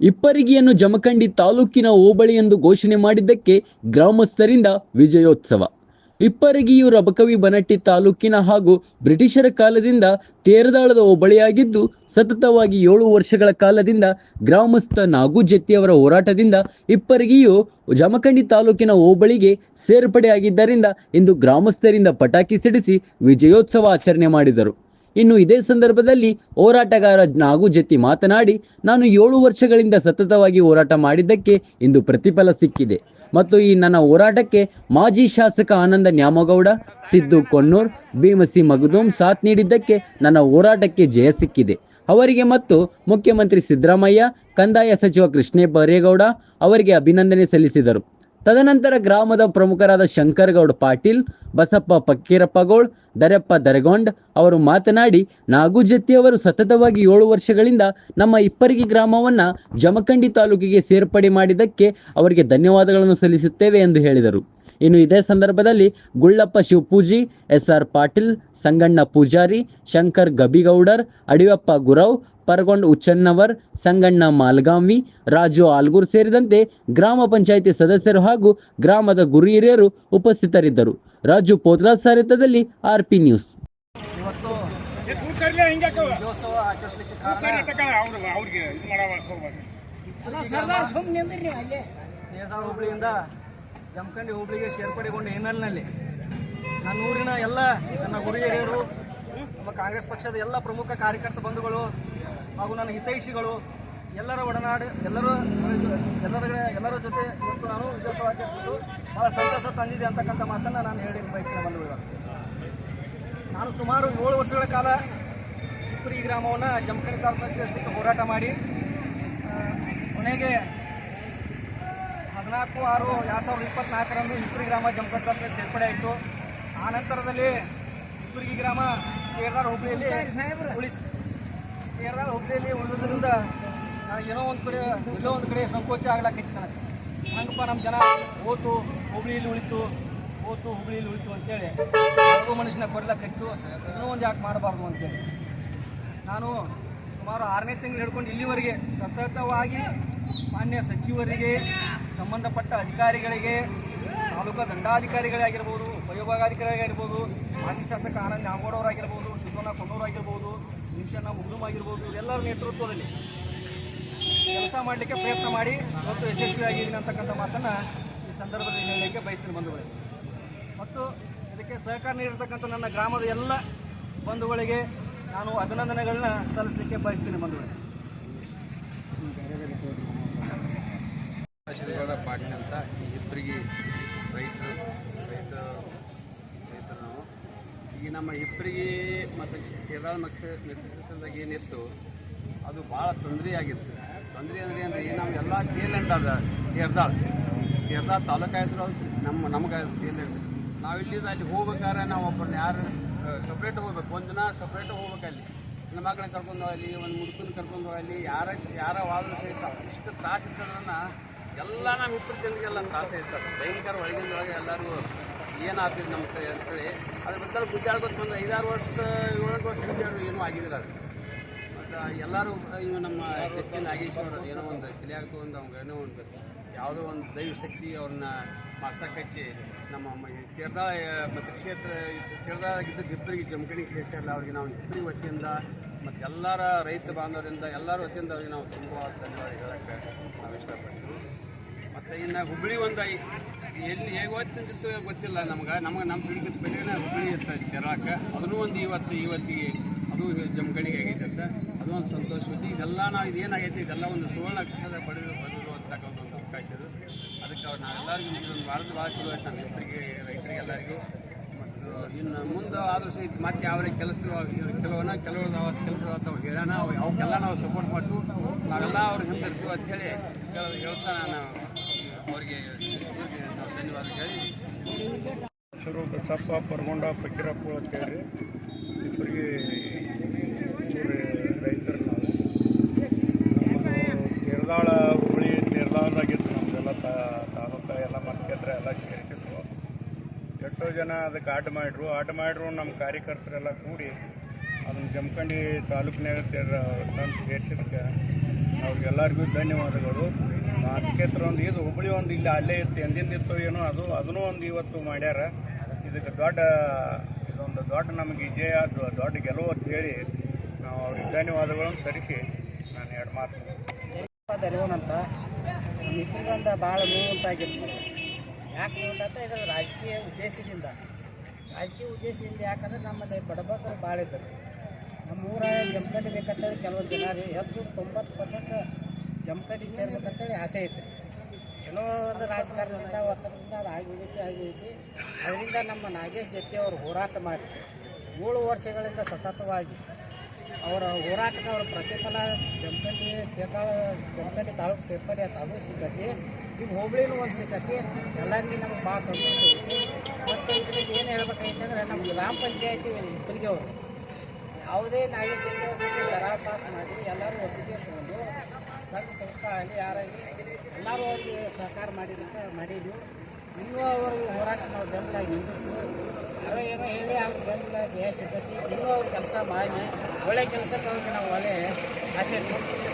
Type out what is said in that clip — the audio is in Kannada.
ಇಪ್ಪರಿಗಿಯನ್ನು ಜಮಖಂಡಿ ತಾಲೂಕಿನ ಹೋಬಳಿ ಎಂದು ಘೋಷಣೆ ಮಾಡಿದ್ದಕ್ಕೆ ಗ್ರಾಮಸ್ಥರಿಂದ ವಿಜಯೋತ್ಸವ. ಇಪ್ಪರಿಗಿಯು ರಬಕವಿ ಬನಟ್ಟಿ ತಾಲೂಕಿನ ಹಾಗೂ ಬ್ರಿಟಿಷರ ಕಾಲದಿಂದ ತೇರದಾಳದ ಹೋಬಳಿಯಾಗಿದ್ದು, ಸತತವಾಗಿ ಏಳು ವರ್ಷಗಳ ಕಾಲದಿಂದ ಗ್ರಾಮಸ್ಥ ನಾಗು ಜೆಟ್ಟಿಯವರ ಹೋರಾಟದಿಂದ ಇಪ್ಪರಿಗಿಯು ಜಮಖಂಡಿ ತಾಲೂಕಿನ ಹೋಬಳಿಗೆ ಸೇರ್ಪಡೆಯಾಗಿದ್ದರಿಂದ ಇಂದು ಗ್ರಾಮಸ್ಥರಿಂದ ಪಟಾಕಿ ಸಿಡಿಸಿ ವಿಜಯೋತ್ಸವ ಆಚರಣೆ ಮಾಡಿದರು. ಇನ್ನು ಇದೇ ಸಂದರ್ಭದಲ್ಲಿ ಹೋರಾಟಗಾರ ನಾಗು ಜೆತ್ತಿ ಮಾತನಾಡಿ, ನಾನು ಏಳು ವರ್ಷಗಳಿಂದ ಸತತವಾಗಿ ಹೋರಾಟ ಮಾಡಿದ್ದಕ್ಕೆ ಇಂದು ಪ್ರತಿಫಲ ಸಿಕ್ಕಿದೆ. ಮತ್ತು ಈ ನನ್ನ ಹೋರಾಟಕ್ಕೆ ಮಾಜಿ ಶಾಸಕ ಆನಂದ ನ್ಯಾಮಗೌಡ, ಸಿದ್ದು ಕೊಣ್ಣೂರ್, ಭೀಮಸಿ ಮಗದೂಮ್ ಸಾಥ್ ನೀಡಿದ್ದಕ್ಕೆ ನನ್ನ ಹೋರಾಟಕ್ಕೆ ಜಯ ಸಿಕ್ಕಿದೆ. ಅವರಿಗೆ ಮತ್ತು ಮುಖ್ಯಮಂತ್ರಿ ಸಿದ್ದರಾಮಯ್ಯ, ಕಂದಾಯ ಸಚಿವ ಕೃಷ್ಣೇ ಬರೇಗೌಡ ಅವರಿಗೆ ಅಭಿನಂದನೆ ಸಲ್ಲಿಸಿದರು. ತದನಂತರ ಗ್ರಾಮದ ಪ್ರಮುಖರಾದ ಶಂಕರಗೌಡ ಪಾಟೀಲ್, ಬಸಪ್ಪ ಪಕ್ಕೀರಪ್ಪಗೌಡ್ ದರೆಪ್ಪ ದರೆಗೊಂಡ್ ಅವರು ಮಾತನಾಡಿ ನಾಗುಜತ್ತಿ ಅವರು ಸತತವಾಗಿ ಏಳು ವರ್ಷಗಳಿಂದ ನಮ್ಮ ಇಪ್ಪರಿಗೆ ಗ್ರಾಮವನ್ನ ಜಮಖಂಡಿ ತಾಲೂಕಿಗೆ ಸೇರ್ಪಡೆ ಮಾಡಿದ್ದಕ್ಕೆ ಅವರಿಗೆ ಧನ್ಯವಾದಗಳನ್ನು ಸಲ್ಲಿಸುತ್ತೇವೆ ಎಂದು ಹೇಳಿದರು. ಇನ್ನು ಇದೇ ಸಂದರ್ಭದಲ್ಲಿ ಗುಳ್ಳಪ್ಪ ಶಿವಪೂಜಿ ಎಸ್ ಆರ್ ಪಾಟೀಲ್ ಸಂಗಣ್ಣ ಪೂಜಾರಿ ಶಂಕರ್ ಗಬಿಗೌಡರ್ ಅಡಿಯಪ್ಪ ಗುರವ್ ಪರಗೊಂಡ್ ಉಚ್ಚನ್ನವರ್ ಸಂಗಣ್ಣ ಮಾಲ್ಗಾಂವಿ ರಾಜು ಆಲ್ಗೂರ್ ಸೇರಿದಂತೆ ಗ್ರಾಮ ಪಂಚಾಯಿತಿ ಸದಸ್ಯರು ಹಾಗೂ ಗ್ರಾಮದ ಗುರು ಹಿರಿಯರು ಉಪಸ್ಥಿತರಿದ್ದರು. Raju Potra R RP news. ಹೋಬಳಿಯಿಂದ Jamkhandi ಹೋಬಳಿಗೆ ಸೇರ್ಪಡೆಗೊಂಡ ಹಿನ್ನೆಲೆಯಲ್ಲಿ ನನ್ನ ಊರಿನ ಎಲ್ಲ ನನ್ನ ಗುರು ನಮ್ಮ ಕಾಂಗ್ರೆಸ್ ಪಕ್ಷದ ಎಲ್ಲ ಪ್ರಮುಖ ಕಾರ್ಯಕರ್ತ ಬಂಧುಗಳು ಹಾಗೂ ನನ್ನ ಹಿತೈಷಿಗಳು, ಎಲ್ಲರ ಒಡನಾಡಿ, ಎಲ್ಲರೂ ಎಲ್ಲರ ಎಲ್ಲರ ಜೊತೆ ಇವತ್ತು ನಾನು ವಿಜಯೋತ್ಸವ ಆಚರಿಸಿದ್ದು ಬಹಳ ಸಂತಸ ತಂದಿದೆ ಅಂತಕ್ಕಂಥ ಮಾತನ್ನು ನಾನು ಹೇಳಿ ಬಯಸ್ತೀನಿ ಬಂಧುಗಳು. ನಾನು ಸುಮಾರು ಏಳು ವರ್ಷಗಳ ಕಾಲ ಇಪ್ಪರಿ ಗ್ರಾಮವನ್ನು ಜಮಖಂಡಿ ತಾಲೂಕಿನ ಸೇರಿಸಲಿಕ್ಕೆ ಹೋರಾಟ ಮಾಡಿ ಕೊನೆಗೆ ಹದಿನಾಲ್ಕು, ಆರು, ಎರಡು ಸಾವಿರದ ಇಪ್ಪತ್ನಾಲ್ಕರಂದು ಇಪ್ಪರಿ ಗ್ರಾಮ ಜಮಖಂಡಿ ತಾಲೂಕಿನ ಸೇರ್ಪಡೆ ಆಯಿತು. ಆ ನಂತರದಲ್ಲಿ ಇಪ್ಪರಿಗೆ ಗ್ರಾಮ ಕೇರಳ ಹುಬ್ಳಿಯಲ್ಲಿ ಉಳಿ ಕೇರಳ ಹುಬ್ಳಿಯಲ್ಲಿ ಉಳಿದ್ರಿಂದ ಏನೋ ಒಂದು ಕಡೆ, ಎಲ್ಲೋ ಒಂದು ಕಡೆ ಸಂಕೋಚ ಆಗ್ಲಾಕೈತಿ ನನಗೆ ಹಂಗಪ್ಪ ನಮ್ಮ ಜನ ಓತು ಹುಬ್ಳಿಯಲ್ಲಿ ಉಳಿತು ಓತು ಹುಬ್ಳಿಯಲ್ಲಿ ಉಳಿತು ಅಂತೇಳಿ ಯಾವ ಮನುಷ್ಯನ ಕೊರ್ಲಾಕೈತು ಏನೋ ಒಂದು ಯಾಕೆ ಮಾಡಬಾರ್ದು ಅಂತೇಳಿ. ನಾನು ಸುಮಾರು ಆರನೇ ತಿಂಗಳು ಹಿಡ್ಕೊಂಡು ಇಲ್ಲಿವರೆಗೆ ಸತತವಾಗಿ ಮಾನ್ಯ ಸಚಿವರಿಗೆ ಸಂಬಂಧಪಟ್ಟ ಅಧಿಕಾರಿಗಳಿಗೆ, ತಾಲೂಕಾ ದಂಡಾಧಿಕಾರಿಗಳಾಗಿರ್ಬೋದು ಆಗಿರ್ಬೋದು ಮಾಜಿ ಶಾಸಕ ಆನಂದ್ ನಾಗೋಡವರಾಗಿರ್ಬೋದು ಶಿವಣ್ಣ ಆಗಿರ್ಬೋದು ನಿಮಿಷಣ್ಣ ಮುಗ್ದುಮ್ ಆಗಿರ್ಬೋದು, ಇವರೆಲ್ಲರ ನೇತೃತ್ವದಲ್ಲಿ ಕೆಲಸ ಮಾಡಲಿಕ್ಕೆ ಪ್ರಯತ್ನ ಮಾಡಿ ಮತ್ತು ಯಶಸ್ವಿಯಾಗಿದ್ದೀನಿ ಅಂತಕ್ಕಂಥ ಮಾತನ್ನು ಈ ಸಂದರ್ಭದಲ್ಲಿ ಹೇಳಲಿಕ್ಕೆ ಬಯಸ್ತೀನಿ ಬಂಧುಗಳೇ. ಮತ್ತು ಇದಕ್ಕೆ ಸಹಕಾರ ನೀಡಿರ್ತಕ್ಕಂಥ ನನ್ನ ಗ್ರಾಮದ ಎಲ್ಲ ಬಂಧುಗಳಿಗೆ ನಾನು ಅಭಿನಂದನೆಗಳನ್ನ ಸಲ್ಲಿಸಲಿಕ್ಕೆ ಬಯಸ್ತೀನಿ ಬಂಧುಗಳೇ. ಅಂತ ಈ ಇಬ್ಬರಿಗೆ ರೈತರು, ರೈತ ರೈತರು ನಾವು ಈಗ ನಮ್ಮ ಇಬ್ಬರಿಗೆ ಮತ್ತು ಕೇರಳ ನಕ್ಷ ನೇತೃತ್ವದಾಗ ಏನಿತ್ತು, ಅದು ಭಾಳ ತೊಂದರೆ ಆಗಿತ್ತು. ತೊಂದರೆ ಅಂದರೆ ಅಂದರೆ ನಾವು ಎಲ್ಲ ಟೇಲೆಂಟ್ ಅದ ಕೇರ್ದಾಳ. ಕೇರ್ದಾಳ ತಾಲೂಕು ಆಯ್ತು ಅದು ನಮ್ಮ, ನಮಗೆ ನಾವು ಇಲ್ಲಿಂದ ಅಲ್ಲಿ ಹೋಗ್ಬೇಕಾದ್ರೆ ನಾವು ಒಬ್ಬರನ್ನ ಯಾರು ಸಪ್ರೇಟ್ ಹೋಗ್ಬೇಕು. ಒಂದು ದಿನ ಸಪ್ರೇಟ್ ಹೋಗ್ಬೇಕು ಅಲ್ಲಿ. ನನ್ನ ಮಕ್ಕಳನ್ನ ಕರ್ಕೊಂಡು ಹೋಗಲಿ, ಒಂದು ಮುದುಕನ ಕರ್ಕೊಂಡು ಹೋಗಲಿ, ಯಾರ ಯಾರ ವಾದ್ರು ಸಹಿತ ಇಷ್ಟು ತ್ರಾಸ ಎಲ್ಲ ನಮ್ಮ ಇಬ್ಬರು ಜನರಿಗೆಲ್ಲ ತ್ರಾಸ ಇರ್ತದೆ. ಭಯಂಕರ ಒಳಗಿಂದೊಳಗೆ ಎಲ್ಲರಿಗೂ ಏನಾಗ್ತಿದೆ ನಮ್ಮ ಕೈ ಅಂತೇಳಿ. ಅದ್ರ ಬಗ್ಗೆ ಗುದ್ದಾಡ್ಕೊತ ಒಂದು ಐದಾರು ವರ್ಷ ಏಳೆಂಟು ವರ್ಷ ಗುದ್ದಾಡು ಏನೂ ಆಗಿದಿಲ್ಲ ಅದು. ಮತ್ತು ಎಲ್ಲರೂ ಇವು ನಮ್ಮ ನಾಗೇಶ್ವರ ಏನೋ ಒಂದು ತಿಳಿಯಾಗ್ತು ಒಂದು ಅವ್ಗೆ ಏನೋ ಒಂದು ಯಾವುದೋ ಒಂದು ದೈವ ಶಕ್ತಿ ಅವ್ರನ್ನ ಮಾಡ್ಸಕ್ಕೆ ಹಚ್ಚಿ ನಮ್ಮ ಕೇರಳ ಮತ್ತು ಕ್ಷೇತ್ರ ಕೇರಳದಾಗಿದ್ದ ಇಬ್ಬರಿಗೆ ಜಮಖಂಡಿಗೆ ಸೇರಿಸಿರಲ್ಲ ಅವ್ರಿಗೆ ನಾವು ಇಬ್ಬರಿ ವತಿಯಿಂದ ಮತ್ತು ಎಲ್ಲರ ರೈತ ಬಾಂಧವರಿಂದ ಎಲ್ಲರೂ ವತಿಯಿಂದ ಅವ್ರಿಗೆ ನಾವು ತುಂಬ ಧನ್ಯವಾದ ಹೇಳೋಕ್ಕೆ ನಾವು ಇಷ್ಟಪಡ್ತೀವಿ. ಇನ್ನು ಹುಬ್ಬಳ್ಳಿ ಒಂದು ಎಲ್ಲಿ ಹೇಗೆ ಓದ್ತಿತ್ತು ಗೊತ್ತಿಲ್ಲ ನಮ್ಗೆ. ನಮಗೆ ನಮ್ಮ ತಿಳಿದ ಬೆಲೆನೇ ಹುಬ್ಳಿ ಇರ್ತದೆ ಕೇರಳಕ್ಕೆ ಅದನ್ನು ಒಂದು ಇವತ್ತು, ಇವತ್ತಿಗೆ ಅದು ಜಮಖಂಡಿಗೆ ಆಗೈತೆ ಅಂತ. ಅದು ಒಂದು ಸಂತೋಷ ಸುದ್ದಿ. ಇದೆಲ್ಲ ನಾವು ಇದೇನಾಗೈತೆ ಇದೆಲ್ಲ ಒಂದು ಸುವರ್ಣ ಅಕ್ಷರ ಪಡೆದು ಅಂತಕ್ಕಂಥ ಒಂದು ಅವಕಾಶ ಇದು. ಅದಕ್ಕೆ ಅವ್ರು ನಾವೆಲ್ಲರಿಗೂ ಇದೊಂದು ಭಾರತ ಭಾಳ ಚಲೋ ಆಯ್ತು ನಮ್ಮ ರೈತರಿಗೆ ರೈತರಿಗೆ ಎಲ್ಲರಿಗೂ ಮತ್ತು ಇನ್ನು ಮುಂದೆ ಆದರೂ ಸಹಿತ ಮತ್ತೆ ಯಾವ ಕೆಲಸ ಕೆಲವನ್ನ ಕೆಲವರು ಅವತ್ತು ಕೆಲಸ ಅವ್ರು ಹೇಳೋಣ ಅವು ಅವಕ್ಕೆಲ್ಲ ನಾವು ಸಪೋರ್ಟ್ ಮಾಡ್ತು ನಾವೆಲ್ಲ ಅವ್ರಿಗೆ ಹಿಂದಿರ್ತೀವಿ ಹೇಳ- ಹೇಳ್ತಾ ನಾನು. ಅವರಿಗೆ ಧನ್ಯವಾದ ಹೇಳಿ ಹೆಸರು ಬಸಪ್ಪ ಪರ್ಗೊಂಡ ಫಕೀರಪ್ಪ ಅಂತ ಇಬ್ಬರಿಗೆ ರೈತರು ನಾವು. ನೇರದಾಳ ಹುಳಿ ಕೇರಳದಾಗಿತ್ತು ನಮ್ಮದೆಲ್ಲ ತಾಲೂಕ ಎಲ್ಲ ಮತ್ತೆತ್ರ ಎಲ್ಲ ಸೇರಿಸಿದ್ರು. ಎಷ್ಟೋ ಜನ ಅದಕ್ಕೆ ಆಟ ಮಾಡಿದ್ರು. ಆಟ ಮಾಡಿದ್ರು ನಮ್ಮ ಕಾರ್ಯಕರ್ತರೆಲ್ಲ ಕೂಡಿ ಅದನ್ನು ಜಮಖಂಡಿ ತಾಲೂಕಿನಾಗ ತಂದು ಸೇರಿಸಿದಕ್ಕೆ ಅವ್ರಿಗೆಲ್ಲರಿಗೂ ಧನ್ಯವಾದಗಳು. ಮಾತುಕೇತ್ರ ಒಂದು ಇದು ಹುಬ್ಬಳ್ಳಿ ಒಂದು ಇಲ್ಲಿ ಅಲ್ಲೇ ಇತ್ತು ಎಂದಿಂದಿತ್ತು ಏನೋ ಅದು, ಅದನ್ನೂ ಒಂದು ಇವತ್ತು ಮಾಡ್ಯಾರ. ಇದಕ್ಕೆ ದೊಡ್ಡ, ಇದೊಂದು ದೊಡ್ಡ ನಮಗೆ ವಿಜಯ ದೊಡ್ಡ ಗೆಲುವು ಅಂತ ಹೇಳಿ ನಾವು ಅವ್ರಿಗೆ ಧನ್ಯವಾದಗಳನ್ನು ಸರಿಸಿ ನಾನು ಎರಡು ಮಾತು ಅಂತ ನಿಟ್ಟಿಗೊಂದು ಭಾಳ ಮೂವಂತಾಗಿತ್ತು ಯಾಕೆ ಮೂವಂತ ಇದರ ಇದು ರಾಜಕೀಯ ಉದ್ದೇಶದಿಂದ. ರಾಜಕೀಯ ಉದ್ದೇಶದಿಂದ ಯಾಕಂದ್ರೆ ನಮ್ಮಲ್ಲಿ ಬಡಬಗ್ಗರು ಭಾಳ ಇದ್ದಾರೆ. ನಮ್ಮ ಊರ ಜಮಖಂಡಿ ಬೇಕಂತೇಳಿ ಕೆಲವೊಂದು ಜನ ಹೆಚ್ಚು ತೊಂಬತ್ತು ಪರ್ಸೆಂಟ್ ಜಮಖಂಡಿ ಸೇರ್ಬೇಕಂತೇಳಿ ಆಸೆ ಐತೆ ಏನೋ ಒಂದು ರಾಜಕಾರಣದಿಂದ, ಒತ್ತಡದಿಂದ ಅದು ಆಗೋಗೈತಿ ಆಗೋಗೈತಿ ಅದರಿಂದ ನಮ್ಮ ನಾಗೇಶ್ ಜೊತೆ ಅವರು ಹೋರಾಟ ಮಾಡಿ, ಏಳು ವರ್ಷಗಳಿಂದ ಸತತವಾಗಿ ಅವರ ಹೋರಾಟದ ಅವರ ಪ್ರತಿಫಲ ಜಮಖಂಡಿ ತೇತಾಳ ಜಮಖಂಡಿ ತಾಲೂಕು ಸೇರ್ಪಡೆ ಆ ತಾಲೂಕು ಸಿಕ್ಕತಿ. ಈಗ ಹೋಬಳಿನೂ ಒಂದು ಸಿಗತಿ ಎಲ್ಲರಿಗೂ ನಮ್ಗೆ ಭಾಳ ಸಂತೋಷ ಐತಿ. ಮತ್ತು ಇದ್ರಿಗೆ ಏನು ಹೇಳ್ಬೇಕಾಗಿತ್ತಂದ್ರೆ ನಮ್ಮ ಗ್ರಾಮ ಪಂಚಾಯತಿ ಇಬ್ಬರಿಗೆ ಅವರು ಯಾವುದೇ ನಾಗೇಶ್ ಜೊತೆ ಅವರು ಪಾಸ್ ಮಾಡಿ ಎಲ್ಲರೂ ಒಪ್ಪಿಗೆ ತಗೊಂಡು ಸಂಘ ಸಂಸ್ಥೆ ಆಗಲಿ ಯಾರಾಗಲಿ ಎಲ್ಲರೂ ಅವ್ರಿಗೆ ಸಹಕಾರ ಮಾಡಿದ್ದಕ್ಕೆ ಮಾಡಿದ್ವಿ. ಇನ್ನೂ ಅವ್ರಿಗೆ ಹೋರಾಟ ನಾವು ಬೆಂಬಲ ನಿಂತಿದ್ದು ಅವೇ ಏನೋ ಹೇಳಿ, ಅವ್ರ ಬೆಂಬಲ, ಜಯ ಸಿಗ್ತೈತಿ. ಇನ್ನೂ ಅವ್ರ ಕೆಲಸ ಮಾಡಿ, ಒಳ್ಳೆ ಕೆಲಸಕ್ಕೆ ಅವ್ರಿಗೆ ನಾವು ಒಳ್ಳೆ ಆಸೆ ಇಟ್ಕೊಂಡು